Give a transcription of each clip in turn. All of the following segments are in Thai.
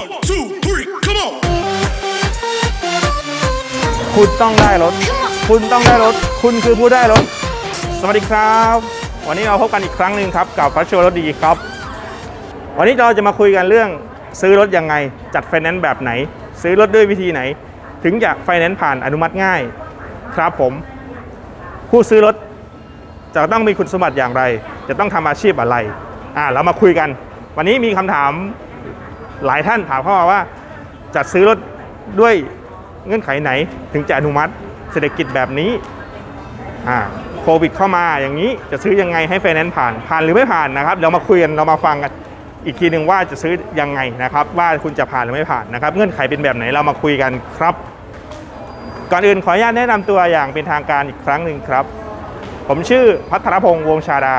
One, two, three, come on. คุณต้องได้รถ คุณต้องได้รถ คุณคือผู้ได้รถ สวัสดีครับ วันนี้เราพบกันอีกครั้งหนึ่งครับกับพัชโชรถดีครับ วันนี้เราจะมาคุยกันเรื่องซื้อรถยังไง จัดไฟแนนซ์แบบไหน ซื้อรถด้วยวิธีไหน ถึงจะไฟแนนซ์ผ่านอนุมัติง่าย ครับผม ผู้ซื้อรถจะต้องมีคุณสมบัติอย่างไร จะต้องทำอาชีพอะไร อ่าเรามาคุยกัน วันนี้มีคำถาม หลายท่านถามเข้ามาว่า จัดซื้อรถด้วยเงื่อนไขไหนถึงจะอนุมัติเศรษฐกิจแบบนี้อ่าโควิดเข้ามาอย่างนี้จะซื้อยังไงให้ไฟแนนซ์ผ่านผ่านหรือไม่ผ่านนะครับเรามาคุยกันเรามาฟังกันอีกทีหนึ่งว่าจะซื้อยังไงนะครับ ว่าคุณจะผ่านหรือไม่ผ่านนะครับ เงื่อนไขเป็นแบบไหนเรามาคุยกันครับ ก่อนอื่นขออนุญาตแนะนำตัวอย่างเป็นทางการอีกครั้งหนึ่งครับ ผมชื่อพัทรพงษ์วงชาดา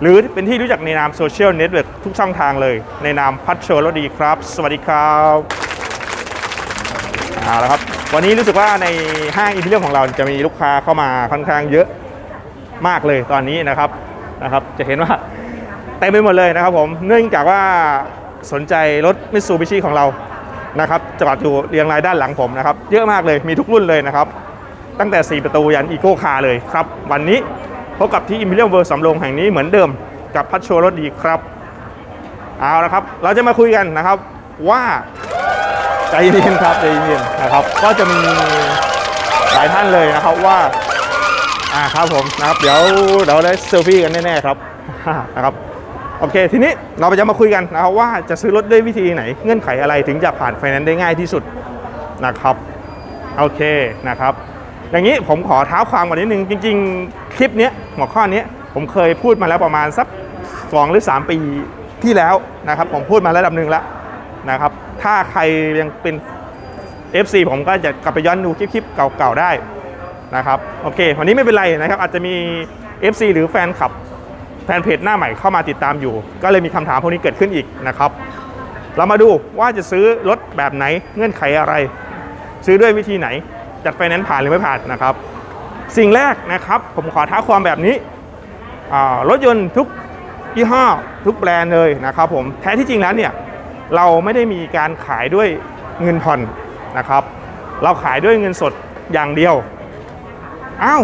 หรือเป็นที่รู้จักในนามโซเชียลเน็ตเวิร์กทุกช่องทางเลย ในนามพัชโชรดีครับ สวัสดีครับเอาละครับ วันนี้รู้สึกว่าในห้างอินทีเรียของเราจะมีลูกค้าเข้ามาค่อนข้างเยอะมากเลยตอนนี้นะครับนะครับ จะเห็นว่าเต็มไปหมดเลยนะครับผมเนื่องจากว่าสนใจรถมิตซูบิชิของเรานะครับจอดอยู่เรียงรายด้านหลังผมนะครับ เยอะมากเลยมีทุกรุ่นเลยนะครับ ตั้งแต่ 4 ประตูยันอีโก้คาร์เลยครับ วันนี้ พบกับที่ Imperial World สำโรงแห่งนี้เหมือนเดิมกับพัชโชรถดีครับเอาละครับ เราจะมาคุยกันนะครับว่าใจเย็นครับใจเย็นนะครับ ก็จะมีหลายท่านเลยนะครับว่าอ่าครับผมนะครับเดี๋ยวเดี๋ยวได้เซลฟี่กันแน่ๆครับนะครับโอเค ทีนี้เราจะมาคุยกันนะครับว่าจะซื้อรถด้วยวิธีไหนเงื่อนไขอะไรถึงจะผ่านไฟแนนซ์ได้ง่ายที่สุดนะครับโอเคนะครับ อย่างนี้ผมขอเท้าความก่อนนิดนึง จริง ๆ คลิปนี้หัวข้อนี้ผมเคยพูดมาแล้วประมาณสักสองหรือ 3 ปีที่แล้วนะครับ ผมพูดมาระดับหนึ่งแล้วนะครับ ถ้าใครยังเป็น FC ผมก็จะกลับไปย้อนดูคลิปๆเก่าๆได้นะครับโอเค วันนี้ไม่เป็นไรนะครับ อาจจะมี FC หรือแฟนคลับแฟนเพจหน้าใหม่เข้ามาติดตามอยู่ ก็เลยมีคำถามพวกนี้เกิดขึ้นอีกนะครับ เรามาดูว่าจะซื้อรถแบบไหนเงื่อนไขอะไร ซื้อด้วยวิธีไหน จัดไฟแนนซ์ผ่านหรือไม่ผ่านนะครับ สิ่งแรกนะครับผมขอท้าความแบบนี้อ่ารถยนต์ทุกยี่ห้อทุกแบรนด์เลยนะครับผมแท้ที่จริงแล้วเนี่ยเราไม่ได้มีการขายด้วยเงินผ่อนนะครับ เราขายด้วยเงินสดอย่างเดียวอ้าว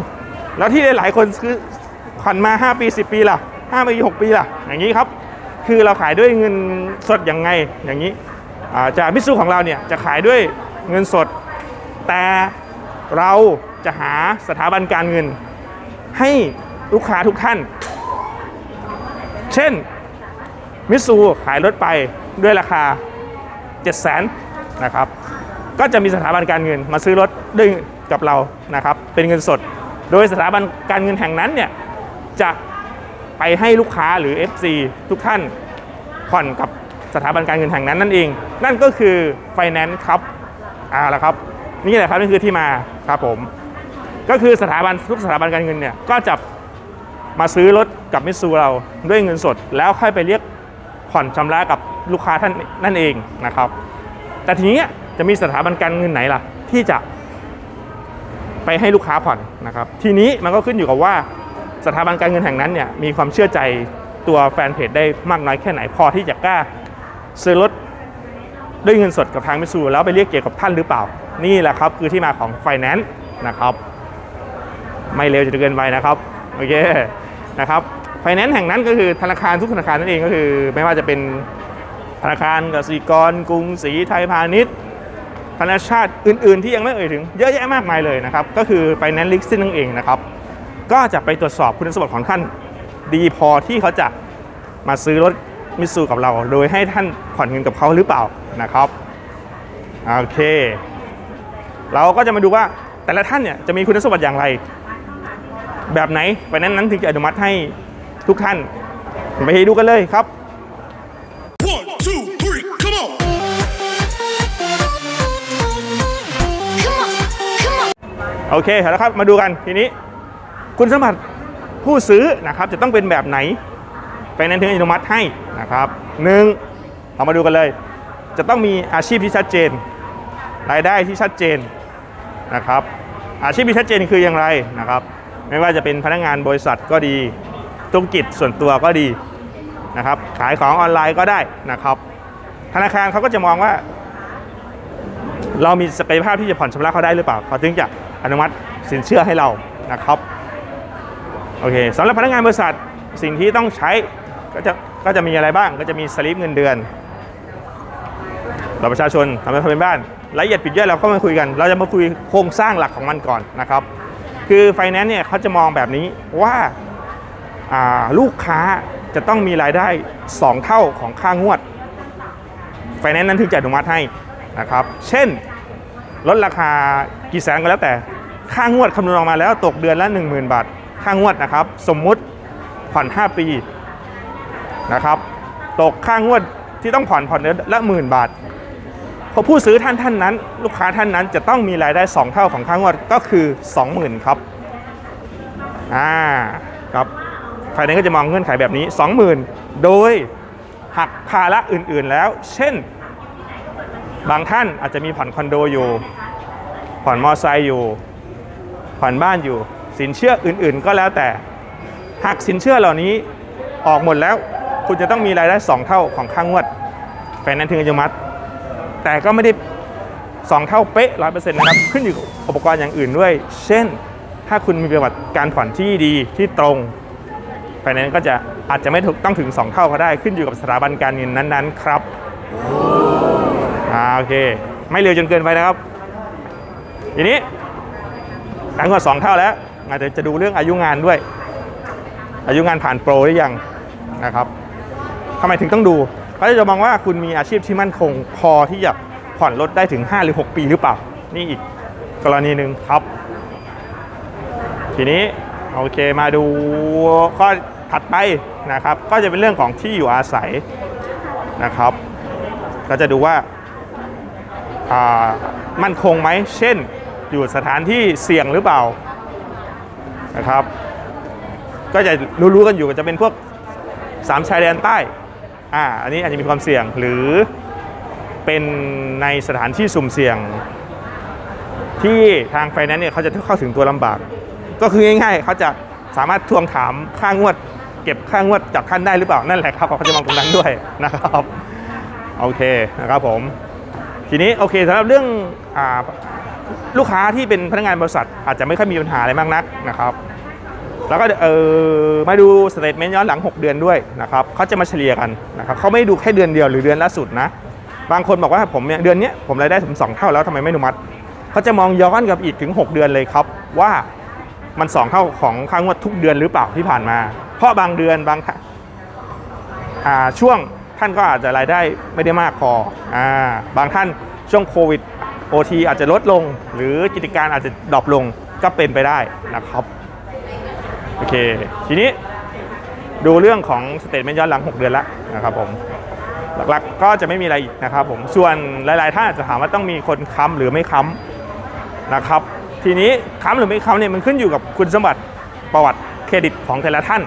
แล้วที่หลายคนซื้อผ่อนมา 5 ปี 10 ปีล่ะ5ปี6ปีล่ะ อย่างนี้ครับ คือเราขายด้วยเงินสดอย่างไงอย่างนี้อ่าจากมิตซูของเราเนี่ยจะขายด้วยเงินสดแต่ เราจะหาสถาบันการเงิน ให้ลูกค้าทุกท่าน เช่น มิตซูขายรถไปด้วยราคา 7 0 0 0 0นนะครับ ก็จะมีสถาบันการเงินมาซื้อรถด้วยกับเรานะครับ เป็นเงินสด โดยสถาบันการเงินแห่งนั้นเนี่ยจะไปให้ลูกค้าหรือ FC ทุกท่านผ่อนกับสถาบันการเงินแห่งนั้นนั่นเอง นั่นก็คือ Finance ครับอ่าละครับ นี่แหละครับนี่คือที่มาครับผม ก็คือสถาบันทุกสถาบันการเงินเนี่ยก็จะมาซื้อรถกับมิตซูเราด้วยเงินสด แล้วค่อยไปเรียกผ่อนชำระกับลูกค้าท่านนั่นเองนะครับ แต่ทีนี้จะมีสถาบันการเงินไหนล่ะ ที่จะไปให้ลูกค้าผ่อนนะครับ ทีนี้มันก็ขึ้นอยู่กับว่าสถาบันการเงินแห่งนั้นเนี่ยมีความเชื่อใจตัวแฟนเพจได้มากน้อยแค่ไหนพอที่จะกล้าซื้อรถด้วยเงินสดกับทางมิตซูแล้วไปเรียกเกี่ยวกับท่านหรือเปล่า นี่แหละครับคือที่มาของไฟแนนซ์นะครับ ไม่เร็วจนเกินไปนะครับโอเคนะครับไฟแนนซ์แห่งนั้นก็คือธนาคารทุกธนาคารนั่นเองก็คือ ไม่ว่าจะเป็นธนาคารกสิกร กรุงศรีไทยพาณิชย์ธนาชาติอื่น ๆ ที่ยังไม่เอ่ยถึงเยอะแยะมากมายเลยนะครับ ก็คือไฟแนนซ์ลิสซิ่งนั่นเองนะครับ ก็จะไปตรวจสอบคุณสมบัติของท่าน ดีพอที่เขาจะมาซื้อรถมิตซูกับเรา โดยให้ท่านผ่อนเงินกับเขาหรือเปล่านะครับ โอเค เราก็จะมาดูว่าแต่ละท่านเนี่ยจะมีคุณสมบัติอย่างไร แบบไหนไฟแนนซ์นั้นถึงจะอนุมัติให้ทุกท่าน ไปดูกันเลยครับ One, two, three, come on. Come on, come on. โอเคแล้วครับมาดูกันทีนี้ คุณสมบัติผู้ซื้อนะครับจะต้องเป็นแบบไหนไฟแนนซ์ถึงอนุมัติให้นะครับหนึ่งเรามาดูกันเลย จะต้องมีอาชีพที่ชัดเจน รายได้ที่ชัดเจน นะครับ อาชีพที่ชัดเจนคืออย่างไรนะครับ ไม่ว่าจะเป็นพนักงานบริษัทก็ดีธุรกิจส่วนตัวก็ดีนะครับ ขายของออนไลน์ก็ได้นะครับ ธนาคารเขาก็จะมองว่า เรามีศักยภาพที่จะผ่อนชำระเขาได้หรือเปล่าเขาถึงจะอนุมัติสินเชื่อให้เรานะครับโอเคสำหรับพนักงานบริษัทสิ่งที่ต้องใช้ก็จะก็จะมีอะไรบ้างก็จะมีสลิปเงินเดือนเราประชาชนทำเป็นทำเป็นบ้าน รายละเอียดปิดย่อยเราก็มาคุยกัน เราจะมาคุยโครงสร้างหลักของมันก่อนนะครับ คือไฟแนนซ์เนี่ยเขาจะมองแบบนี้ว่าาลูกค้าจะต้องมีรายได้ 2 เท่าของค่างวดไฟแนนซ์นั้นถึงจะอนุมัติให้นะครับ เช่นลดราคากี่แสนก็แล้วแต่ค่างวดคำนวณออกมาแล้วตกเดือนละ 10,000 บาท ค่างวดนะครับ สมมุติผ่อน 5 ปีนะครับ ตกค่างวดที่ต้องผ่อนผ่อนเดือนละหมื่นบาท พอผู้ซื้อท่านท่านนั้น ลูกค้าท่านนั้นจะต้องมีรายได้ 2 เท่าของค่างวดก็คือ 20,000 ครับอ่าครับไฟแนนซ์ก็จะมองเงื่อนไขแบบนี้ 20,000 โดยหักภาระอื่นๆแล้ว เช่น บางท่านอาจจะมีผ่อนคอนโดอยู่ ผ่อนมอไซค์อยู่ ผ่อนบ้านอยู่ สินเชื่ออื่นๆ ก็แล้วแต่หากสินเชื่อเหล่านี้ออกหมดแล้ว คุณจะต้องมีรายได้ 2 เท่าของค่างวดไฟแนนซ์ถึงจะอนุมัติ แต่ก็ไม่ได้ 2 เท่าเป๊ะร้อยเปอร์เซ็นต์นะครับ ขึ้นอยู่กับอุปกรณ์อย่างอื่นด้วย เช่น ถ้าคุณมีประวัติการผ่อนที่ดีที่ตรงไฟแนนซ์ก็จะอาจจะไม่ถูกต้องถึง 2 เท่าก็ได้ ขึ้นอยู่กับสถาบันการเงินนั้นๆ ครับอ่าโอเค ไม่เร็วจนเกินไปนะครับ ทีนี้การผ่อนสองเท่าแล้วอาจจะจะดูเรื่องอายุงานด้วย อายุงานผ่านโปรหรือยังนะครับทำไมถึงต้องดู เขาจะมองว่าคุณมีอาชีพที่มั่นคง พอที่จะผ่อนรถได้ถึง 5 หรือ 6 ปีหรือเปล่า นี่อีกกรณีหนึ่งครับ ทีนี้โอเคมาดูข้อถัดไปนะครับ ก็จะเป็นเรื่องของที่อยู่อาศัยนะครับ ก็จะดูว่าามั่นคงไหม เช่น อยู่สถานที่เสี่ยงหรือเปล่านะครับ ก็จะรู้ๆกันอยู่จะเป็นพวกสามชายแดนใต้ อ่าอันนี้อาจจะมีความเสี่ยงหรือเป็นในสถานที่สุ่มเสี่ยง ที่ทางไฟแนนซ์เนี่ยเขาจะเข้าถึงตัวลำบาก ก็คือง่ายๆเขาจะสามารถทวงถามค่างวด เก็บค่างวดจากท่านได้หรือเปล่านั่นแหละครับเขาจะมองตรงนั้นด้วยนะครับโอเคนะครับผมทีนี้โอเคสำหรับเรื่องอลูกค้าที่เป็นพนักงานบริษัท อาจจะไม่ค่อยมีปัญหาอะไรมากนักนะครับ แล้วก็เออมาดูสเตทเมนต์ย้อนหลัง 6 เดือนด้วยนะครับเขาจะมาเฉลี่ยกันนะครับเขาไม่ดูแค่เดือนเดียวหรือเดือนล่าสุดนะบางคนบอกว่าผมเนี่ยเดือนนี้ผมรายได้ถึงสองเท่าแล้วทำไมไม่อนุมัติเขาจะมองย้อนกลับอีกถึง 6 เดือนเลยครับว่ามัน 2 เท่าของค่างวดทุกเดือนหรือเปล่าที่ผ่านมา เพราะบางเดือนบางช่วงท่านก็อาจจะรายได้ไม่ได้มากพออาบางท่านช่วงโควิดโอทีอาจจะลดลง หรือกิจการอาจจะดรอปลงก็เป็นไปได้นะครับ โอเค ทีนี้ดูเรื่องของสเตทเมนต์ย้อนหลัง 6 เดือนแล้วนะครับผมหลักๆก็จะไม่มีอะไรนะครับผมส่วนหลายๆท่านอาจจะถามว่าต้องมีคนค้ำหรือไม่ค้ำนะครับ ทีนี้ค้ำหรือไม่ค้ำเนี่ยมันขึ้นอยู่กับคุณสมบัติประวัติเครดิตของแต่ละท่าน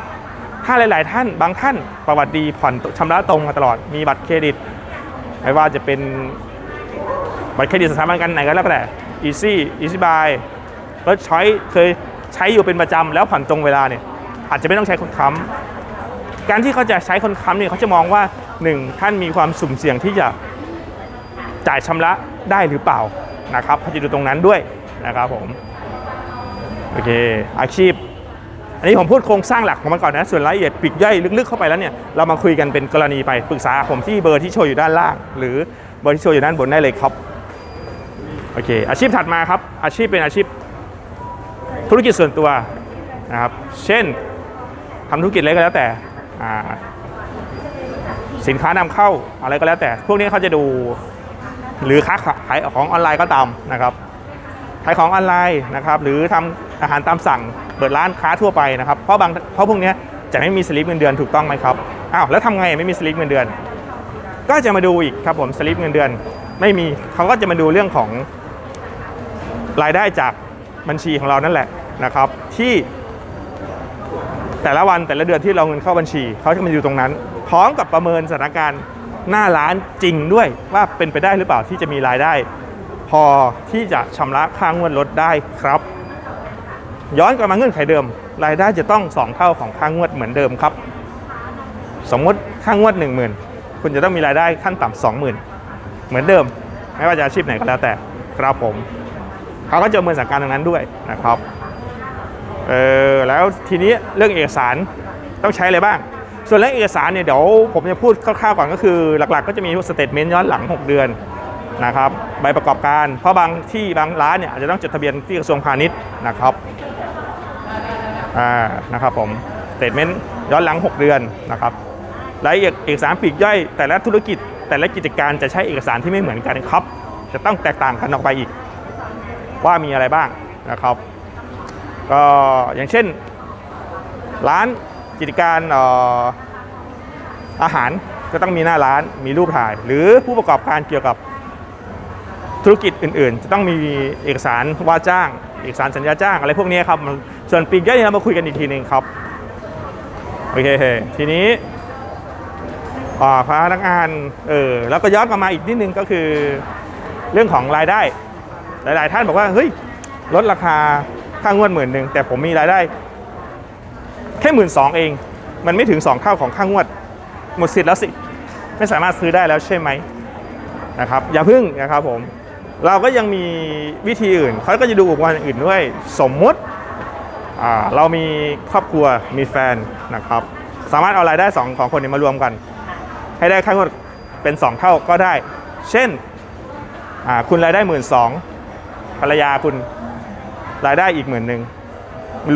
ถ้าหลาย ๆ ท่าน บางท่านประวัติดีผ่อนชำระตรงมาตลอดมีบัตรเครดิตไม่ว่าจะเป็นบัตรเครดิตสถาบันการไหนก็แล้วแต่ Easy Easy Buy รถช้อยเคย ใช้อยู่เป็นประจำแล้วผ่อนตรงเวลาเนี่ยอาจจะไม่ต้องใช้คนค้ำการที่เขาจะใช้คนค้ำเนี่ยเขาจะมองว่าหนึ่งท่านมีความสุ่มเสี่ยงที่จะจ่ายชำระได้หรือเปล่านะครับเขาจะดูตรงนั้นด้วยนะครับผมโอเคอาชีพ อันนี้ผมพูดโครงสร้างหลักของมันก่อนนะส่วนรายละเอียดปลีกย่อยลึกๆเข้าไปแล้วเนี่ยเรามาคุยกันเป็นกรณีไปปรึกษาผมที่เบอร์ที่โชว์อยู่ด้านล่าง หรือเบอร์ที่โชว์อยู่ด้านบนได้เลยครับโอเคอาชีพถัดมาครับอาชีพเป็นอาชีพ ธุรกิจส่วนตัวนะครับ เช่นทำธุรกิจอะไรก็แล้วแต่สินค้านำเข้าอะไรก็แล้วแต่ พวกนี้เขาจะดูหรือค้าขายของออนไลน์ก็ตามนะครับขายของออนไลน์นะครับ หรือทำอาหารตามสั่งเปิดร้านค้าทั่วไปนะครับ เพราะบางเพราะพวกนี้จะไม่มีสลิปเงินเดือนถูกต้องไหมครับอ้าวแล้วทำไงไม่มีสลิปเงินเดือน ก็จะมาดูอีกครับผมสลิปเงินเดือน ไม่มีเขาก็จะมาดูเรื่องของรายได้จากบัญชีของเรานั่นแหละ นะครับที่แต่ละวันแต่ละเดือนที่เราเงินเข้าบัญชี เขาจะมาดูตรงนั้น พร้อมกับประเมินสถานการณ์หน้าร้านจริงด้วยว่าเป็นไปได้หรือเปล่าที่จะมีรายได้ พอที่จะชำระค่างวดรถได้ครับ ย้อนกลับมาเงื่อนไขเดิม รายได้จะต้อง 2 เท่าของค่างวดเหมือนเดิมครับ สมมติค่างวด 1 0,000 คุณจะต้องมีรายได้ขั้นต่ำสองหมื่นเหมือนเดิม ไม่ว่าจะอาชีพไหนก็แล้วแต่ครับผมเขาก็จะประเมินสถานการณ์ตรงนั้นด้วยนะครับ เออแล้วทีนี้เรื่องเอกสารต้องใช้อะไรบ้าง ส่วนเรื่องเอกสารเนี่ยเดี๋ยวผมจะพูดคร่าวๆก่อนก็คือหลักๆ ก็จะมีสเตทเมนต์ย้อนหลัง 6 เดือนนะครับใบประกอบการเพราะบางที่บางร้านเนี่ยอาจจะต้องจดทะเบียนที่กระทรวงพาณิชย์นะครับอ่านะครับผมสเตทเมนต์ย้อนหลัง 6 เดือนนะครับรายละเอียดเอกสารปีกย่อย แต่ละธุรกิจแต่ละกิจการจะใช้เอกสารที่ไม่เหมือนกันครับ จะต้องแตกต่างกันออกไปอีก ว่ามีอะไรบ้างนะครับ ก็อย่างเช่น ร้านกิจการอาหารก็ต้องมีหน้าร้านมีรูปถ่าย หรือผู้ประกอบการเกี่ยวกับธุรกิจอื่นๆ จะต้องมีเอกสารว่าจ้าง เอกสารสัญญาจ้างอะไรพวกนี้ครับส่วนปีกย่อยเรามาคุยกันอีกทีหนึ่งครับโอเคทีนี้พนักงานเออแล้วก็ย้อนกลับมาอีกนิดนึงก็คือ เรื่องของรายได้ หลาย ๆ ท่านบอกว่าเฮ้ยลดราคา ค่างวดหมื่นหนึ่งแต่ผมมีรายได้แค่หมื่นสองเอง มันไม่ถึง2เท่าของค่างวด หมดสิทธิ์แล้วสิ ไม่สามารถซื้อได้แล้วใช่ไหมนะครับอย่าพึ่งนะครับผมเราก็ยังมีวิธีอื่นเขาก็จะดูอุปกรณ์อื่นด้วย สมมุติอ่าเรามีครอบครัวมีแฟนนะครับ สามารถเอารายได้สองของคนนี้มารวมกัน ให้ได้ค่างวดเป็น 2 เท่าก็ได้ เช่นอ่าคุณรายได้หมื่นสองภรรยาคุณ รายได้อีกหมื่นหนึ่ง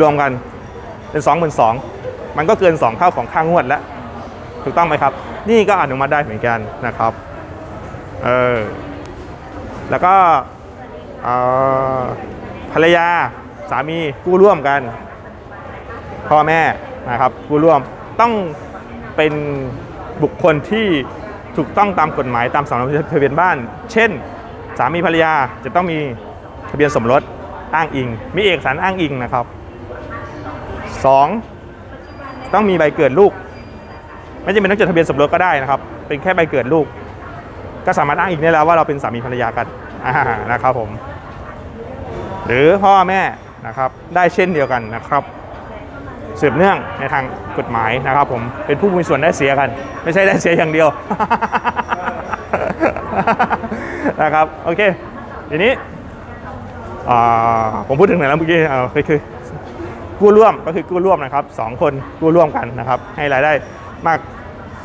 รวมกันเป็นสองหมื่นสองมันก็เกิน 2 เท่าของค่างวดแล้ว ถูกต้องไหมครับ นี่ก็อนุมัติได้เหมือนกันนะครับเออแล้วก็อ่อภรรยาสามีกู้ร่วมกัน พ่อแม่นะครับกู้ร่วมต้องเป็นบุคคลที่ถูกต้องตามกฎหมายตามสำเนาทะเบียนบ้าน เช่น สามีภรรยาจะต้องมีทะเบียนสมรส อ้างอิง มีเอกสารอ้างอิงนะครับ 2. ต้องมีใบเกิดลูก ไม่จำเป็นต้องจดทะเบียนสมรสก็ได้นะครับ เป็นแค่ใบเกิดลูก ก็สามารถอ้างอิงได้แล้วว่าเราเป็นสามีภรรยากันนะครับผมหรือพ่อแม่นะครับได้เช่นเดียวกันนะครับสืบเนื่องในทางกฎหมายนะครับ ผมเป็นผู้มีส่วนได้เสียกัน ไม่ใช่ได้เสียอย่างเดียวนะครับโอเคทีนี้ ผมพูดถึงไหนแล้วเมื่อกี้เอาคือกู้ร่วมก็คือกู้ร่วมนะครับสองคนกู้ร่วมกันนะครับ ให้รายได้มาก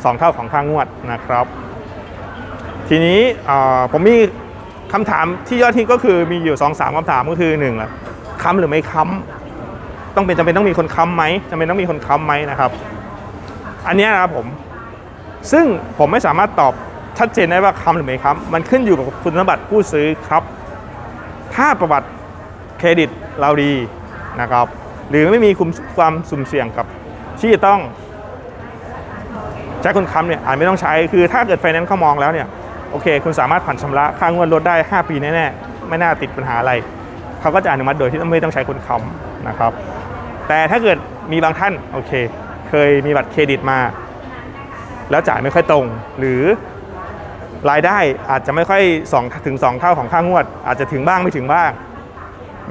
สองเท่าของค่างวดนะครับ ทีนี้ผมมีคำถามที่ยอดฮิตก็คือมีอยู่2อสามคำถามก็คือหนึ่งละค้ำหรือไม่ค้ำต้องเป็นจำเป็นต้องมีคนค้ำไหมจำเป็นต้องมีคนค้ำไหมนะครับ อันนี้นะครับผม ซึ่งผมไม่สามารถตอบชัดเจนได้ว่าค้ำหรือไม่ค้ำมันขึ้นอยู่กับคุณสมบัติผู้ซื้อครับ ถ้าประวัติเครดิตเราดีนะครับ หรือไม่มีคุมความสุ่มเสี่ยงกับที่จะต้องใช้คนค้ำเนี่ยอาจไม่ต้องใช้คือถ้าเกิดไฟแนนซ์เขามองแล้วเนี่ยโอเค คุณสามารถผ่อนชำระค่างวดรถได้ 5 ปีแน่ๆไม่น่าติดปัญหาอะไร เขาก็จะอนุมัติโดยที่ไม่ต้องใช้คนค้ำนะครับ แต่ถ้าเกิดมีบางท่านโอเค เคยมีบัตรเครดิตมา แล้วจ่ายไม่ค่อยตรง หรือ รายได้อาจจะไม่ค่อย2ถึง 2 เท่าของค่างวด อาจจะถึงบ้างไม่ถึงบ้าง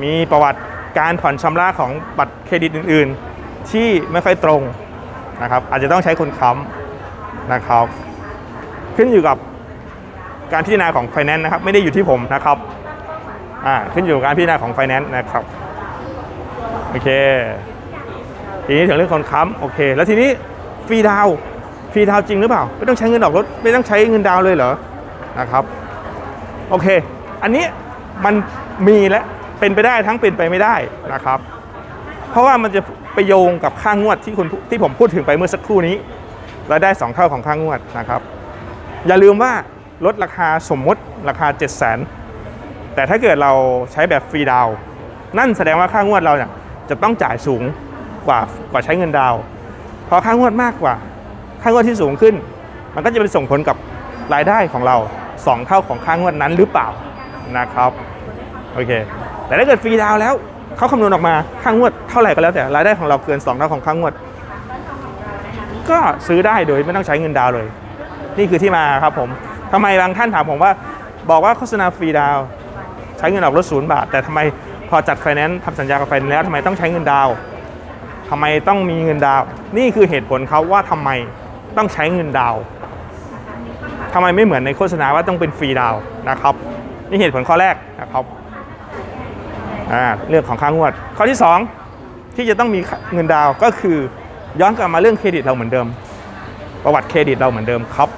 มีประวัติการผ่อนชำระของบัตรเครดิตอื่น ๆ ที่ไม่ค่อยตรงนะครับ อาจจะต้องใช้คนค้ำนะครับ ขึ้นอยู่กับการพิจารณาของไฟแนนซ์นะครับ ไม่ได้อยู่ที่ผมนะครับอ่าขึ้นอยู่กับการพิจารณาของไฟแนนซ์นะครับโอเคทีนี้ถึงเรื่องคนค้ำโอเค แล้วทีนี้ฟรีดาว รีดาวจริงหรือเปล่า ไม่ต้องใช้เงินออกรถ ไม่ต้องใช้เงินดาวเลยเหรอ นะครับ โอเค อันนี้มันมีและเป็นไปได้ทั้งเป็นไปไม่ได้นะครับ เพราะว่ามันจะไปโยงกับค่างวดที่คุณที่ผมพูดถึงไปเมื่อสักครู่นี้ราได้ 2 เท่าของค่างวดนะครับ อย่าลืมว่าลดราคาสมมติราคา 7 0 0 0 0นแต่ถ้าเกิดเราใช้แบบฟรีดาวนั่นแสดงว่าค่างวดเราเนี่ยจะต้องจ่ายสูงกว่ากว่าใช้เงินดาวพอค่างวดมากกว่า ค่างวดที่สูงขึ้น มันก็จะไปส่งผลกับรายได้ของเรา 2 เท่าของค่างวดนั้นหรือเปล่านะครับโอเค แต่ถ้าเกิดฟรีดาวแล้วเขาคำนวณออกมาค่างวดเท่าไหร่ก็แล้วแต่รายได้ของเราเกิน 2 เท่าของค่างวด ก็ซื้อได้โดยไม่ต้องใช้เงินดาวเลย นี่คือที่มาครับผมทำไมบางท่านถามผมว่า บอกว่าโฆษณาฟรีดาวใช้เงินออกรถศูนย์บาท แต่ทำไมพอจัดไฟแนนซ์ทำสัญญากับไฟแนนซ์แล้วทำไมต้องใช้เงินดาวน์ทำไมต้องมีเงินดาวน์นี่คือเหตุผลเขาว่าทำไม ต้องใช้เงินดาวทำไมไม่เหมือนในโฆษณาว่าต้องเป็นฟรีดาวนะครับ นี่เหตุผลข้อแรกนะครับอ่าเรื่องของค่างวด ข้อที่ 2 ที่จะต้องมีเงินดาวก็คือย้อนกลับมาเรื่องเครดิตเราเหมือนเดิม ประวัติเครดิตเราเหมือนเดิมครับ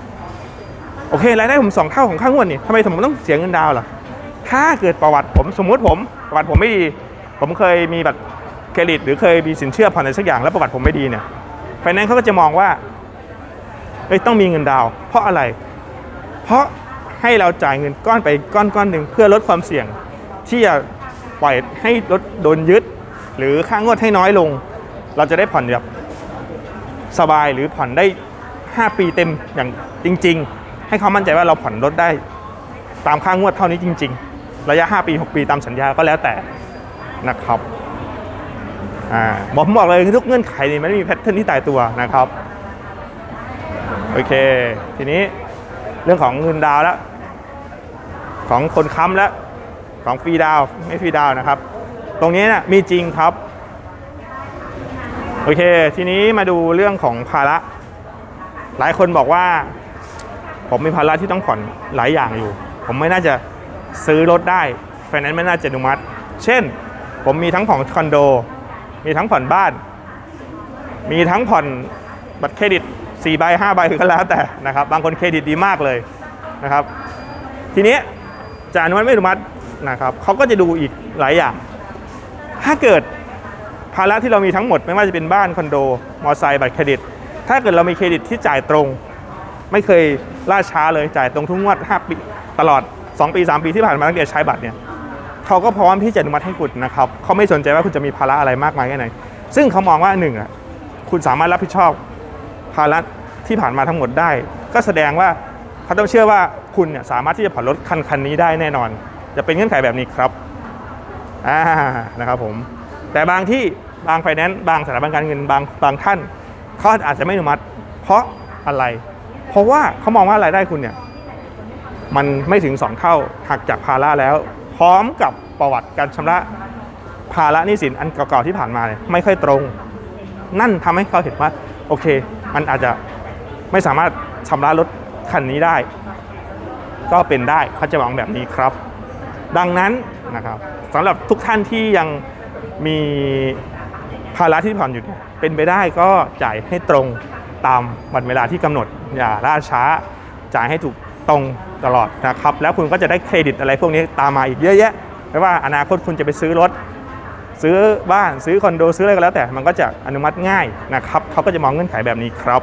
โอเครายได้ผมสองเท่าของค่างวดนี่ทำไมผมต้องเสียเงินดาวล่ะถ้าเกิดประวัติผมสมมุติผมประวัติผมไม่ดี ผมเคยมีบัตรเครดิต หรือเคยมีสินเชื่อผ่อนอะไรสักอย่างแล้วประวัติผมไม่ดีเนี่ยไฟแนนซ์เขาก็จะมองว่า เอ้ยต้องมีเงินดาว เพราะอะไร เพราะให้เราจ่ายเงินก้อนไปก้อนก้อนหนึ่งเพื่อลดความเสี่ยง ที่จะปล่อยให้รถโดนยึด หรือค่างวดให้น้อยลง เราจะได้ผ่อนแบบสบายหรือผ่อนได้ 5 ปีเต็มอย่างจริง ๆ ให้เขามั่นใจว่าเราผ่อนรถได้ตามค่างวดเท่านี้จริง ๆ ระยะ 5 ปี 6 ปีตามสัญญาก็แล้วแต่นะครับอ่าผมบอกเลยทุกเงื่อนไขนี่มันไม่มีแพทเทิร์นที่ตายตัวนะครับ อเค ทีนี้เรื่องของเงินดาวแล้ว ของคนค้ำแล้วของฟรีดาวไม่ฟรีดาวนะครับ ตรงนี้นะมีจริงครับ โอเค ทีนี้มาดูเรื่องของภาระ หลายคนบอกว่า ผมมีภาระที่ต้องผ่อนหลายอย่างอยู่ ผมไม่น่าจะซื้อรถได้ไฟแนนซ์ไม่น่าจะอนุมัติ เช่น ผมมีทั้งผ่อนคอนโด มีทั้งผ่อนบ้าน มีทั้งผ่อนบัตรเครดิต 4ใบ5ใบก็แล้วแต่นะครับ บางคนเครดิตดีมากเลยนะครับ ทีนี้จะอนุมัติไม่อนุมัตินะครับเขาก็จะดูอีกหลายอย่าง ถ้าเกิดภาระที่เรามีทั้งหมดไม่ว่าจะเป็นบ้านคอนโด มอไซค์บัตรเครดิต ถ้าเกิดเรามีเครดิตที่จ่ายตรง ไม่เคยล่าช้าเลยจ่ายตรงทุกงวด5ปีตลอด 2 ปี 3 ปีที่ผ่านมาตั้งแต่ใช้บัตรเนี่ยเขาก็พร้อมที่จะอนุมัติให้คุณนะครับเขาไม่สนใจว่าคุณจะมีภาระอะไรมากมายแค่ไหนซึ่งเขามองว่าหนึ่งอะคุณสามารถรับผิดชอบ ภาระที่ผ่านมาทั้งหมดได้ ก็แสดงว่าเขาต้องเชื่อว่าคุณเนี่ยสามารถที่จะผ่อนรถคันคันนี้ได้แน่นอน จะเป็นเงื่อนไขแบบนี้ครับอ่านะครับผมแต่บางที่บางไฟแนนซ์บางสถาบันการเงินบางบางท่านเขาอาจจะไม่อนุมัติ เพราะอะไร เพราะว่าเขามองว่ารายได้คุณเนี่ยมันไม่ถึง 2 เท่าหักจากภาระแล้ว พร้อมกับประวัติการชำระภาระหนี้สินอันเก่าๆที่ผ่านมาเนี่ยไม่ค่อยตรง นั่นทำให้เขาเห็นว่าโอเค มันอาจจะไม่สามารถชำระรถคันนี้ได้ ก็เป็นได้เขาจะมองแบบนี้ครับ ดังนั้นนะครับสำหรับทุกท่านที่ยังมีภาระที่ผ่อนอยู่เนี่ยเป็นไปได้ก็จ่ายให้ตรงตามวันเวลาที่กำหนดอย่าล่าช้าจ่ายให้ถูกตรงตลอดนะครับ แล้วคุณก็จะได้เครดิตอะไรพวกนี้ตามมาอีกเยอะแยะไม่ว่าอนาคตคุณจะไปซื้อรถ ซื้อบ้านซื้อคอนโดซื้ออะไรก็แล้วแต่มันก็จะอนุมัติง่ายนะครับเขาก็จะมองเงื่อนไขแบบนี้ครับ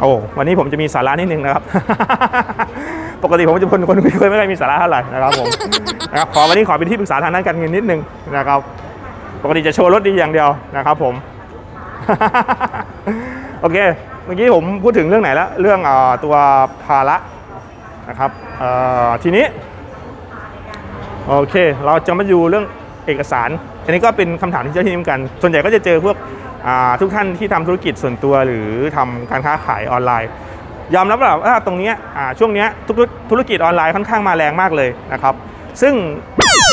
โอ้วันนี้ผมจะมีสาระนิดนึงนะครับ ปกติผมจะเป็นคนไม่ค่อยไม่ค่อยมีสาระเท่าไหร่นะครับผมนะครับขอวันนี้ขอเป็นที่ปรึกษาทางด้านการเงินนิดนึงนะครับ ปกติจะโชว์รถดีอย่างเดียวนะครับ ผม โอเค เมื่อกี้ผมพูดถึงเรื่องไหนแล้วเรื่องอตัวภาระนะครับทีนี้โอเค เราจะมาดูเรื่อง เอกสาร อันนี้ก็เป็นคำถามที่เจ้าที่เหมือนกัน ส่วนใหญ่ก็จะเจอพวกทุกท่านที่ทำธุรกิจส่วนตัวหรือทำการค้าขายออนไลน์ ยอมรับว่าตรงนี้ช่วงนี้ทุกธุรกิจออนไลน์ค่อนข้างมาแรงมากเลยนะครับ ซึ่ง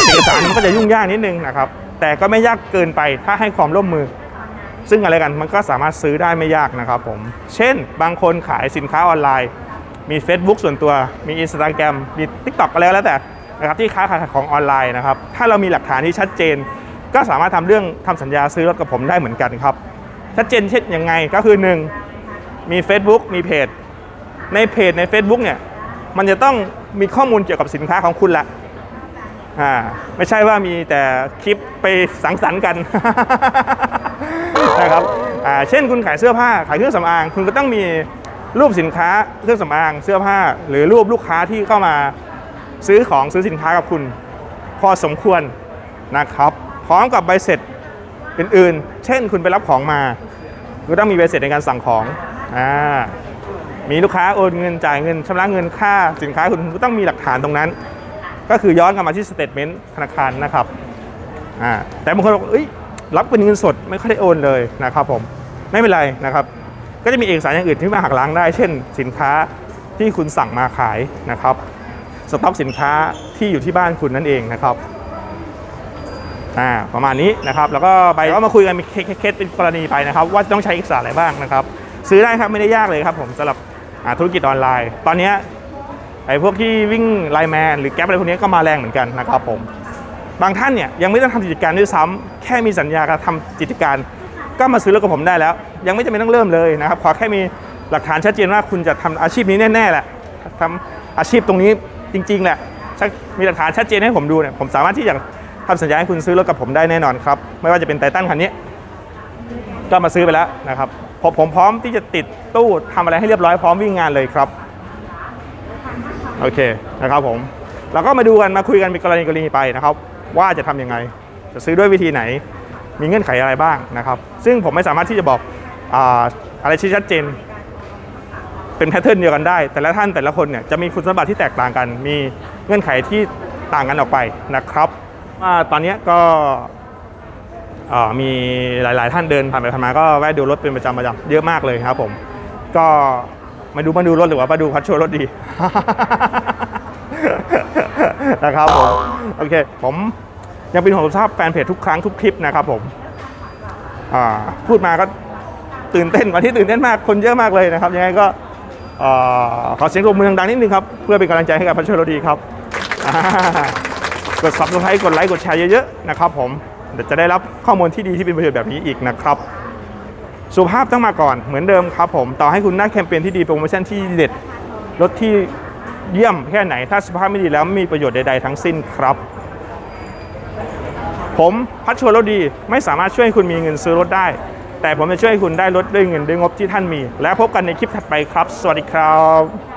เอกสารมันก็จะยุ่งยากนิดนึงนะครับ แต่ก็ไม่ยากเกินไปถ้าให้ความร่วมมือ ซึ่งอะไรกันมันก็สามารถซื้อได้ไม่ยากนะครับผม เช่น บางคนขายสินค้าออนไลน์ มี Facebook ส่วนตัว มี Instagram มี TikTok อะไรแล้วแต่ นะครับที่ค้าขายของออนไลน์นะครับ ถ้าเรามีหลักฐานที่ชัดเจน ก็สามารถทำเรื่องทำสัญญาซื้อรถกับผมได้เหมือนกันครับ ชัดเจนเช่นยังไงก็คือ 1 มี Facebook มีเพจ ในเพจใน Facebook เนี่ยมันจะต้องมีข้อมูลเกี่ยวกับสินค้าของคุณละอ่าไม่ใช่ว่ามีแต่คลิปไปสังสรรค์กันนะครับอ่าเช่นคุณขายเสื้อผ้าขายเครื่องสำอาง คุณก็ต้องมีรูปสินค้าเครื่องสำอางเสื้อผ้า หรือรูปลูกค้าที่เข้ามา ซื้อของซื้อสินค้ากับคุณ พอสมควรนะครับ พร้อมกับใบเสร็จอื่นๆ เช่นคุณไปรับของมาก็ต้องมีใบเสร็จในการสั่งของอ่ามีลูกค้าโอนเงินจ่ายเงินชำระเงินค่าสินค้าคุณก็ต้องมีหลักฐานตรงนั้น ก็คือย้อนกลับมาที่สเตทเมนต์ธนาคารนะครับอ่าแต่บางคนบอกเอ้ยรับเป็นเงินสดไม่ค่อยได้โอนเลยนะครับผมไม่เป็นไรนะครับ ก็จะมีเอกสารอย่างอื่นที่มาหักล้างได้ เช่นสินค้าที่คุณสั่งมาขายนะครับ สต็อกสินค้าที่อยู่ที่บ้านคุณนั่นเองนะครับอ่าประมาณนี้นะครับแล้วก็ไปก็มาคุยกันมีเคสเป็นกรณีไปนะครับ ว่าต้องใช้เอกสารอะไรบ้างนะครับ ซื้อได้ครับไม่ได้ยากเลยครับผมสำหรับธุรกิจออนไลน์ ตอนนี้ไอ้พวกที่วิ่งไลน์แมนหรือแก๊ปอะไรพวกนี้ก็มาแรงเหมือนกันนะครับผมบางท่านเนี่ยยังไม่ต้องทำกิจการด้วยซ้ำแค่มีสัญญาการทำกิจการ ก็มาซื้อรถกับผมได้แล้ว ยังไม่จำเป็นต้องเริ่มเลยนะครับขอแค่มีหลักฐานชัดเจนว่าคุณจะทำอาชีพนี้แน่ๆแหละทำอาชีพตรงนี้ จริงๆแหละชักมีหลักฐานชัดเจนให้ผมดูเนี่ยผมสามารถที่จะทำสัญญาให้คุณซื้อรถกับผมได้แน่นอนครับไม่ว่าจะเป็นไททันคันนี้ ก็มาซื้อไปแล้วนะครับผมผมพร้อมที่จะติดตู้ทำอะไรให้เรียบร้อยพร้อมวิ่งงานเลยครับโอเคนะครับผมเราก็มาดูกันมาคุยกันเป็นกรณีกรณีไปนะครับ ว่าจะทำยังไง จะซื้อด้วยวิธีไหน มีเงื่อนไขอะไรบ้างนะครับ ซึ่งผมไม่สามารถที่จะบอกออะไรที่ชัดเจน เป็นแพทเทิร์นเดียวกันได้ แต่ละท่านแต่ละคนเนี่ยจะมีคุณสมบัติที่แตกต่างกัน มีเงื่อนไขที่ต่างกันออกไปนะครับว่าตอนนี้ก็มีหลาย ๆ ท่านเดินผ่านไปผ่านมาก็แวะดูรถเป็นประจำประจำเยอะมากเลยครับผม ก็มาดูมาดูรถหรือว่ามาดูพัชโชว์รถดีนะครับผมโอเค ผมยังเป็นห่วงสุขภาพแฟนเพจทุกครั้งทุกคลิปนะครับผมพูดมาก็ตื่นเต้นวันที่ตื่นเต้นมากคนเยอะมากเลยนะครับยังไงก็ ขอเสียงรบมือดังๆนิดนึงครับ เพื่อเป็นกำลังใจให้กับพัชโชว์รถดีครับกด subscribe กดไลค์กดแชร์เยอะๆนะครับผมเดี๋ยวจะได้รับข้อมูลที่ดีที่เป็นประโยชน์แบบนี้อีกนะครับสุภาพต้องมาก่อนเหมือนเดิมครับผมต่อให้คุณได้แคมเปญที่ดีโปรโมชั่นที่เด็ดรถที่เยี่ยมแค่ไหน ถ้าสุภาพไม่ดีแล้วไม่มีประโยชน์ใดๆทั้งสิ้นครับ ผมพัชชวนรถดีไม่สามารถช่วยให้คุณมีเงินซื้อรถได้ แต่ผมจะช่วยให้คุณได้ลดด้วยเงินด้วยงบที่ท่านมี และพบกันในคลิปถัดไปครับ สวัสดีครับ